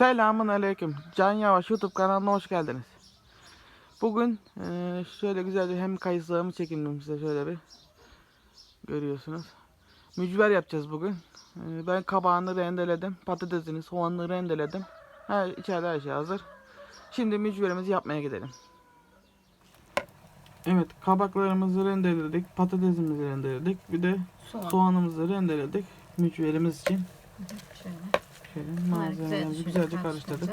Selamun Aleyküm. Can Yavaş YouTube kanalına hoş geldiniz. Bugün eee, şöyle güzel bir hem kayısılarımı çekindim size şöyle bir. Görüyorsunuz. Mücver yapacağız bugün. Eee, ben kabağını rendeledim. Patatesini, soğanını rendeledim. Her, içeride her şey hazır. Şimdi mücverimizi yapmaya gidelim. Evet kabaklarımızı rendeledik. Patatesimizi rendeledik. Bir de Soğan. soğanımızı rendeledik. Mücverimiz için. Şöyle. Şöyle malzemelerimizi güzelce karıştırdık.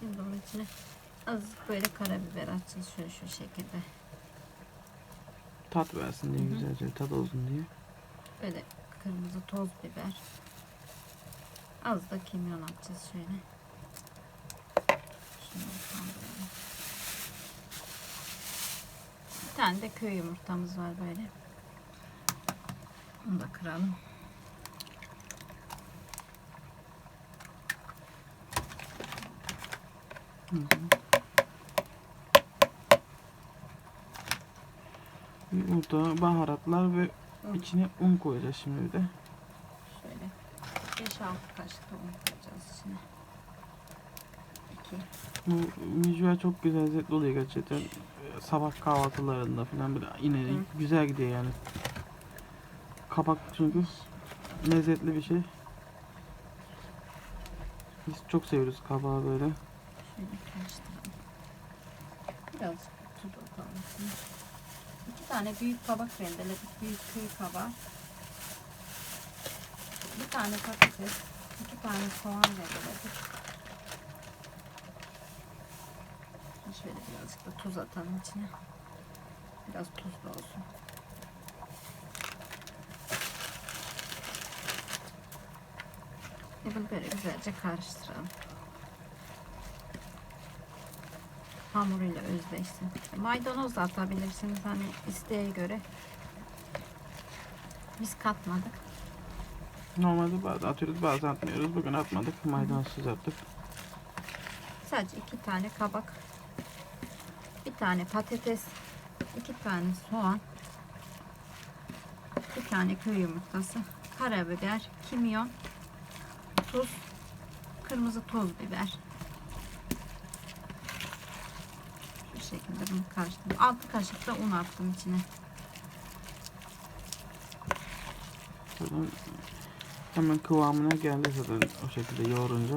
Şimdi onun içine azıcık böyle karabiber atacağız şöyle şu şekilde. tat versin diye Hı hı. güzelce tat olsun diye. Böyle kırmızı toz biber. Az da kimyon atacağız şöyle. Şunu kaldıralım. Bir tane de köy yumurtamız var böyle. Onu da kıralım. Hı hı. Yumurta, baharatlar ve Un. içine un koyacağız şimdi bir de. Şöyle 5-6 kaşık da un koyacağız içine. 2 Bu mücver çok güzel lezzetli oluyor gerçekten. Sabah kahvaltılarında falan böyle yine Hı. güzel gidiyor yani. Kabak çünkü lezzetli bir şey. Biz çok seviyoruz kabağı böyle. Şöyle karıştıralım. Birazcık tuz atalım. İki tane büyük kabak rendeledik. Büyük köy kabağı. Bir tane patates. iki tane soğan rendeledik. Şöyle birazcık da tuz atalım içine. Biraz tuzlu olsun. Bunu böyle güzelce karıştıralım. Hamuruyla özleşsin. Maydanoz da atabilirsiniz hani isteğe göre. Biz katmadık. Normalde bazen atıyoruz bazen atmıyoruz. Bugün atmadık. Maydanozsuz attık. Sadece iki tane kabak, bir tane patates, iki tane soğan, bir tane köy yumurtası, karabiber, kimyon, tuz, kırmızı toz biber. Şu şekilde bunu karıştırdım. 6 kaşık da un attım içine. Zaten hemen kıvamına geldi zaten o şekilde yoğurunca.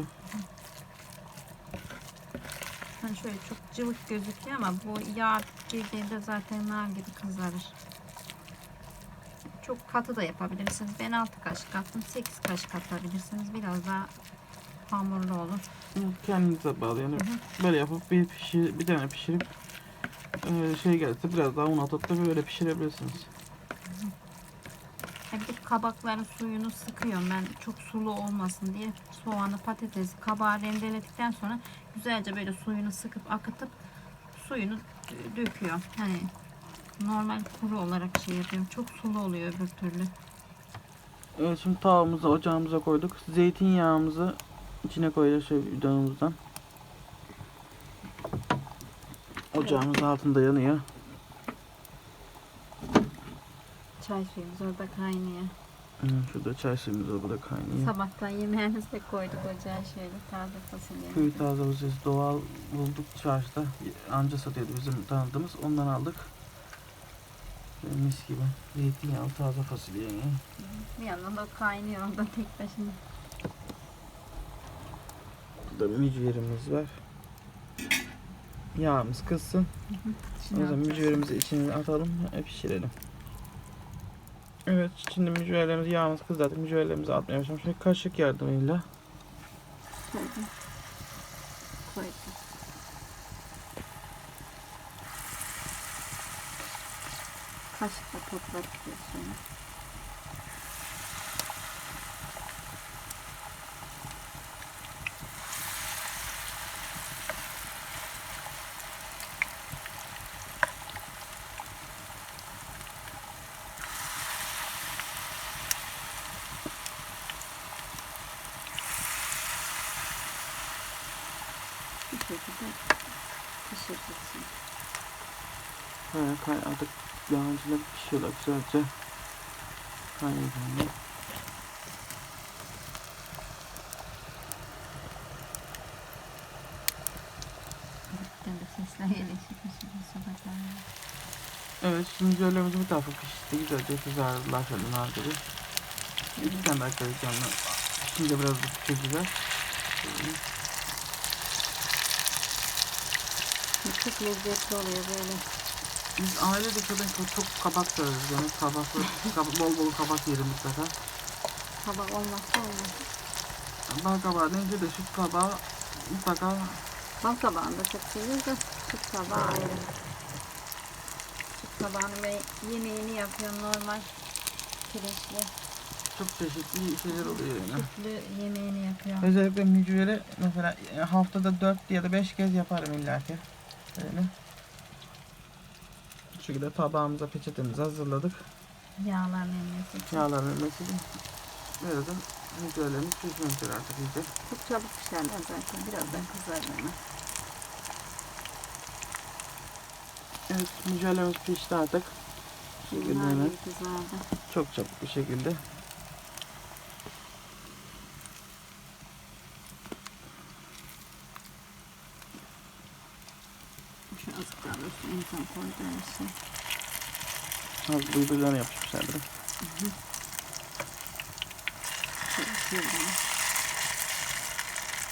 Hani şöyle çok cıvık gözüküyor ama bu yağ girdiğinde zaten nar gibi kızarır. Çok katı da yapabilirsiniz. Ben 6 kaşık attım. 8 kaşık atabilirsiniz. Biraz daha hamurlu olur. Hı, Kendinize bağlı yani böyle yapıp bir pişir, bir tane pişirip e, şey gelirse biraz daha un atıp da böyle pişirebilirsiniz. Ha, Bir kabakların suyunu sıkıyorum ben çok sulu olmasın diye. Soğanı, patatesi, kabağı rendeledikten sonra güzelce böyle suyunu sıkıp akıtıp suyunu dö- döküyor. Hani normal kuru olarak şey yapıyorum. Çok sulu oluyor öbür türlü. Evet şimdi tavamızı ocağımıza koyduk. Zeytinyağımızı içine koyacağız şöyle bidonumuzdan. Ocağımız altında yanıyor. Çay suyumuz orada kaynıyor. Hı, Şurada çay suyumuz da burada kaynıyor. Sabahtan yemeğimizi de koyduk ocağa şöyle taze fasulye. Köy taze fasulyesi doğal bulduk çarşıda. Anca satıyordu bizim tanıdığımız. Ondan aldık. Şöyle mis gibi. Zeytinyağlı taze fasulye. Bir yandan da kaynıyor orada tek başına. Burada mücverimiz var. Yağımız kızsın. O zaman mücverimizi içine atalım ve pişirelim. Evet şimdi mücverlerimizi yağımız kızardık. Mücverlerimizi atmaya başlayalım. Şöyle kaşık yardımıyla. Koydum. Koydum. Kaşıkla topladık Bu şekilde pişireceksin. Evet kaynadık. Daha önce pişiyorlar güzelce. Kaynadığında. Evet sunucularımızı bu tarafa pişti. Güzelce kızardılar kadınlar gibi. İki tane daha koyacağım. Şimdi biraz bu çözüler. Çok lezzetli oluyor böyle. Biz ailede şöyle çok, çok kabak severiz. Yani kabaklı, kab- bol bol kabak yerim mutlaka. Kabak olmazsa olmaz. Bal kabağı deyince de süt kabağı mutlaka Bal kabağını da çok seviyoruz da süt kabağı ayrı. Süt kabağını ve yemeğini yapıyorum normal pirinçli. çok çeşitli şeyler oluyor yani. Sütlü yemeğini yapıyorum. Özellikle mücveri mesela e, haftada 4 ya da 5 kez yaparım illa ki. Böyle. Bu şekilde tabağımıza peçetemizi hazırladık. Yağlar için. Yağlar vermesi için. Birazdan mücverlerimiz pişmemiştir artık iyice. Çok çabuk pişerler zaten. Birazdan kızarır hemen. Evet mücverlerimiz pişti artık. Şekilde hemen çok çabuk bir şekilde. Şu azıcık daha olsun şey. Az birbirlerine yapışmışlardır. Şöyle şuradan.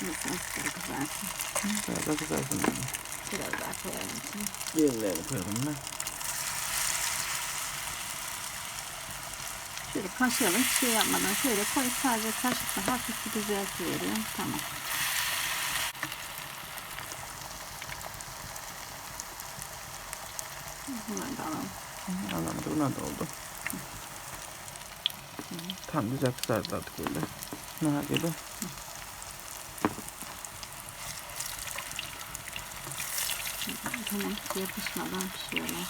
Neyse azıcık daha kızarsın. Biraz kızarsın. Biraz daha koyalım içine. Diğerlerini koyalım ben. Şöyle kaşıyalım. Şey yapmadan şöyle koy. Sadece kaşıkla hafif bir düzeltiyorum. Tamam. Bunları da alalım. Anladım. Bunlar da oldu. Tam güzel kızardı artık böyle. Nar gibi. Tamam. Yapışmadan pişiyorlar.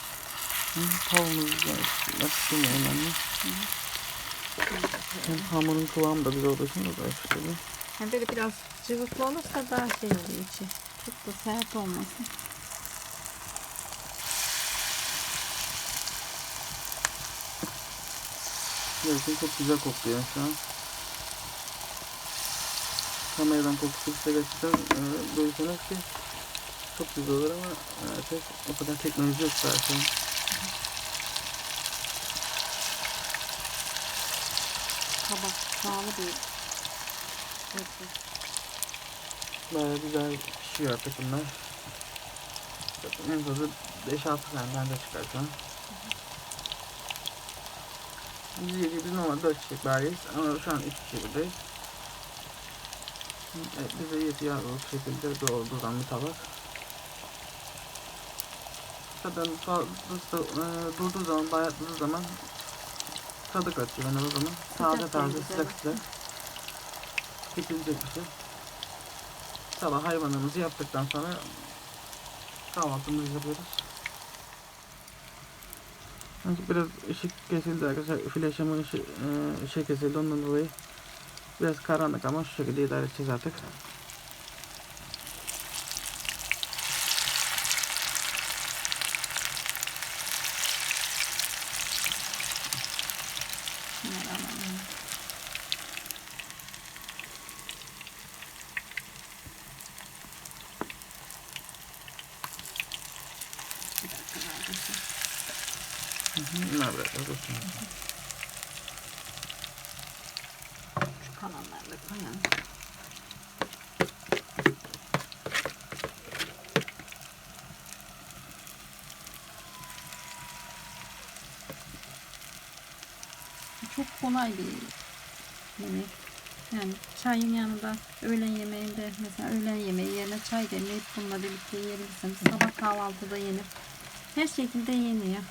Tavuğumuz güzel. Yapıştırma önemli. Hem hamurun kıvamı da güzel olduğu için o da yapıştırıyor. Yani böyle biraz cıvıklı olursa daha şey oluyor içi. Çok da sert olmasın. Gerçekten çok güzel kokuyor şu an. Kameradan kokusu size gerçekten e, duysanız ki çok güzel olur ama maalesef o kadar teknoloji yok zaten. Kabak sağlı bir lezzet. Baya güzel pişiyor artık bunlar. En fazla 5-6 tane bence çıkar şu an. Biz yedi biz normal 4 kişilik bir aileyiz ama şu an 3 kişi buradayız. Evet, bize yetiyor o şekilde doğrudan bir tabak. Zaten durduğu zaman, bayatladığı zaman tadı kaçıyor yani o zaman. Taze taze, sıcak sıcak. Tüketilecek bir şey. Sabah hayvanımızı yaptıktan sonra kahvaltımızı yapıyoruz. Sanki biraz ışık kesildi arkadaşlar. Flaşımın ışı, e, ışığı kesildi ondan dolayı biraz karanlık ama şu şekilde idare edeceğiz artık. Bir dakika Çok kolay bir yemek. Yani çayın yanında öğlen yemeğinde mesela öğlen yemeği yerine çay demleyip bununla birlikte yiyebilirsiniz. Sabah kahvaltıda yenir. Her şekilde yeniyor.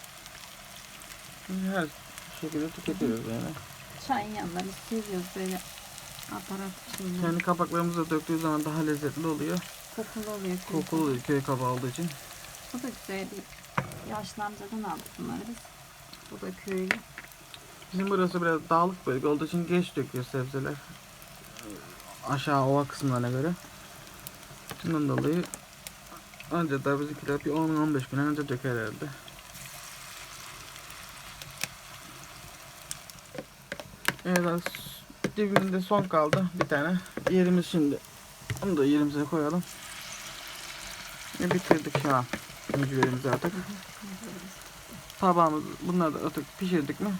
Her şekilde tüketiyoruz yani. Çayın yanında biz seviyoruz böyle aparat şeyini. Kendi kapaklarımıza döktüğü zaman daha lezzetli oluyor. Kokulu oluyor. Kokulu oluyor köy kabağı olduğu için. Bu da güzel bir yaşlı amcadan aldık bunları biz. Bu da köylü. Bizim burası biraz dağlık bölge olduğu için geç döküyor sebzeler. Aşağı ova kısımlarına göre. Bundan dolayı anca da bizimkiler bir 10-15 gün önce döker herhalde. Evet dibinde son kaldı bir tane. Yerimiz şimdi. Onu da yerimize koyalım. Ve bitirdik şu an mücverimizi artık. Tabağımız bunları da artık pişirdik mi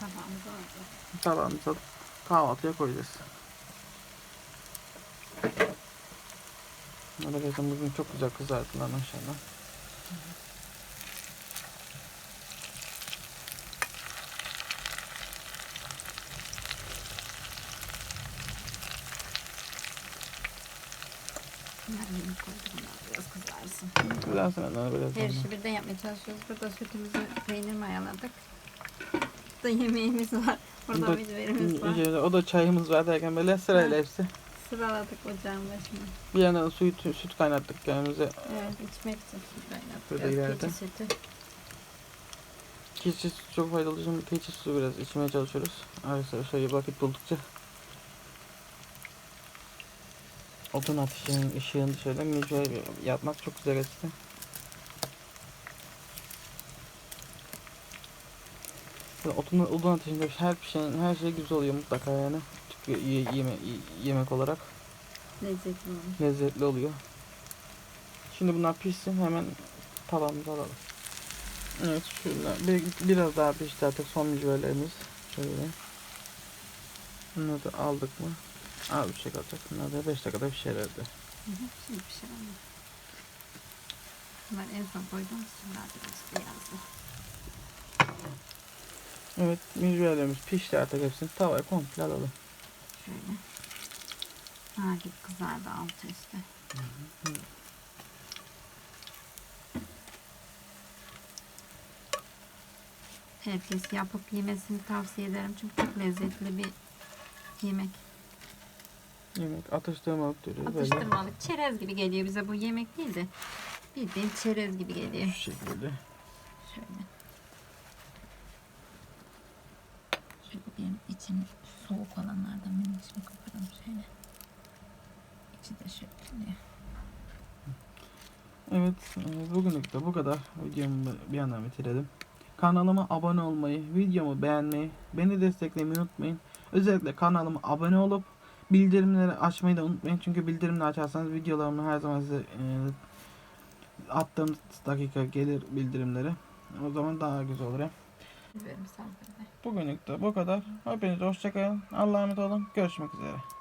Tabağımıza alacağız. tabağımıza alıp kahvaltıya koyacağız. Bugün çok güzel kızarttılar maşallah. Bunları yeni koydum. Bunlar biraz kızarsın. Güzelsin onları biraz. Her sonra. işi birden yapmaya çalışıyoruz. Burada sütümüzü peynir mayaladık. Burada yemeğimiz var. Burada Burada- mücverimiz var. İyice- O da çayımız var derken böyle sırayla hepsi. Sıraladık ocağın başına. Bir yandan da suyu süt kaynattık kendimize. Evet içmek için süt kaynattık. Burada Biraz ileride. keçi sütü. Keçi sütü çok faydalı. Şimdi keçi sütü biraz içmeye çalışıyoruz. Arkadaşlar şöyle vakit buldukça. Odun ateşinin ışığını şöyle mücver yapmak çok güzel geçti. Böyle Odun, ateşinde her şeyin her şey güzel oluyor mutlaka yani. Çünkü ye- yeme, ye- yemek olarak Lezzetli olmuş. lezzetli oluyor. Şimdi bunlar pişsin hemen tavamıza alalım. Evet şöyle bir, biraz daha pişti artık son mücverlerimiz. Şöyle. Bunları da aldık mı? Az bir şey kalacak. Bunlar da 5 dakikada pişerlerdi. Hı hı, Şimdi pişirelim. Bunlar en son koyduğumuz şunlar biraz beyazlı. Evet mücverlerimiz pişti artık hepsini tavaya komple alalım. Şöyle. Ha gibi kızardı altı üstü. Herkes yapıp yemesini tavsiye ederim çünkü çok lezzetli bir yemek. Yemek atıştırmalık duruyor böyle. Atıştırmalık çerez gibi geliyor bize bu yemek değil de bildiğin çerez gibi geliyor. Şu şekilde. Şöyle. Şöyle benim içim soğuk olanlardan benim içimi kapatalım şöyle. İçi de şöyle. Evet bugünlük de bu kadar. Videomu bir yandan bitirelim. Kanalıma abone olmayı, videomu beğenmeyi, beni desteklemeyi unutmayın. Özellikle kanalıma abone olup bildirimleri açmayı da unutmayın. Çünkü bildirimleri açarsanız videolarımı her zaman size e, attığım dakika gelir bildirimleri. O zaman daha güzel olur. saldırı. Bugünlük de bu kadar. Hepinize hoşçakalın. Allah'a emanet olun. Görüşmek üzere.